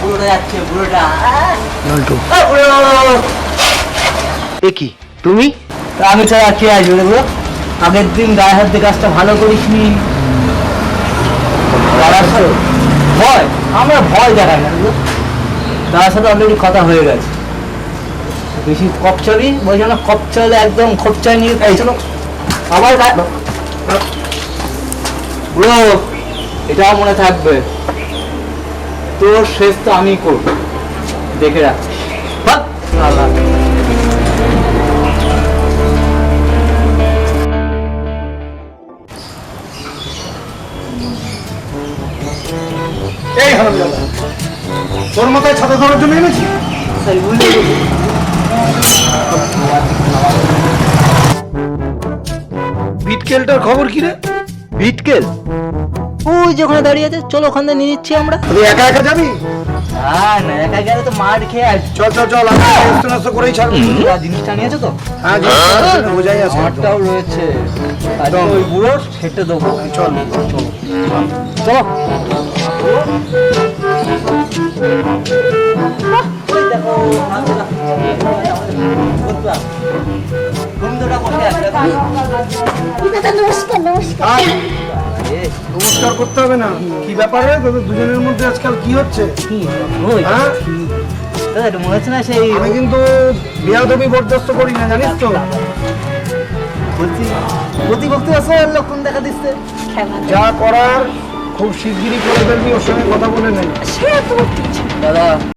বুড়োটা যাচ্ছে বুড়োটা। নল্টু এ কি তুমি? আমি ছাড়া কে আসবে বুড়ো? আগের দিন গায়ে হাত দিয়ে কাজটা ভালো দাদার সাথে ভয় আমরা ভয় দেখাই না দাদার সাথে অলরেডি কথা হয়ে গেছে। বেশি কপ বলছে না কপ চলে একদম খোপচায় নিয়ে চলো আবার বুড়ো এটাও মনে থাকবে। তোর শেষ তো আমি করব। দেখে রাখ বাহ, এই হারামজাদা তোর মাথায় ছাতা ধরার জন্য এনেছি। বিটকেলটার খবর কি রে? ভিটকেল ওই যে ওখানে দাঁড়িয়ে আছে চলো ওখান থেকে নিয়ে নিচ্ছি আমরা। তুই একা একা যাবি? না না একা গেলে তো মার খেয়ে আসছি চল চল চল আমি ব্যস্ত নষ্ট করেই ছাড়বো। তোরা জিনিসটা নিয়েছো তো? হ্যাঁ জিনিসটা বোঝাই আছে আমারটাও রয়েছে। একদম। ওই বুড়ো সেটে দেবো। চল চলো। দাদা নমস্কার নমস্কার। আর নমস্কার করতে হবে না। কি ব্যাপারে তোদের দুজনের মধ্যে আজকাল কি হচ্ছে? কি? হ্যাঁ? এটা মনে হচ্ছে না সেই আমি কিন্তু বিয়াদবি বরদাস্ত করি না জানিস তো। বলছি প্রতিপক্ষ আছে লক্ষণ দেখা দিচ্ছে। যা করার খুব শিগগিরই করে ফেলবি ওর সঙ্গে কথা বলে নেই দাদা।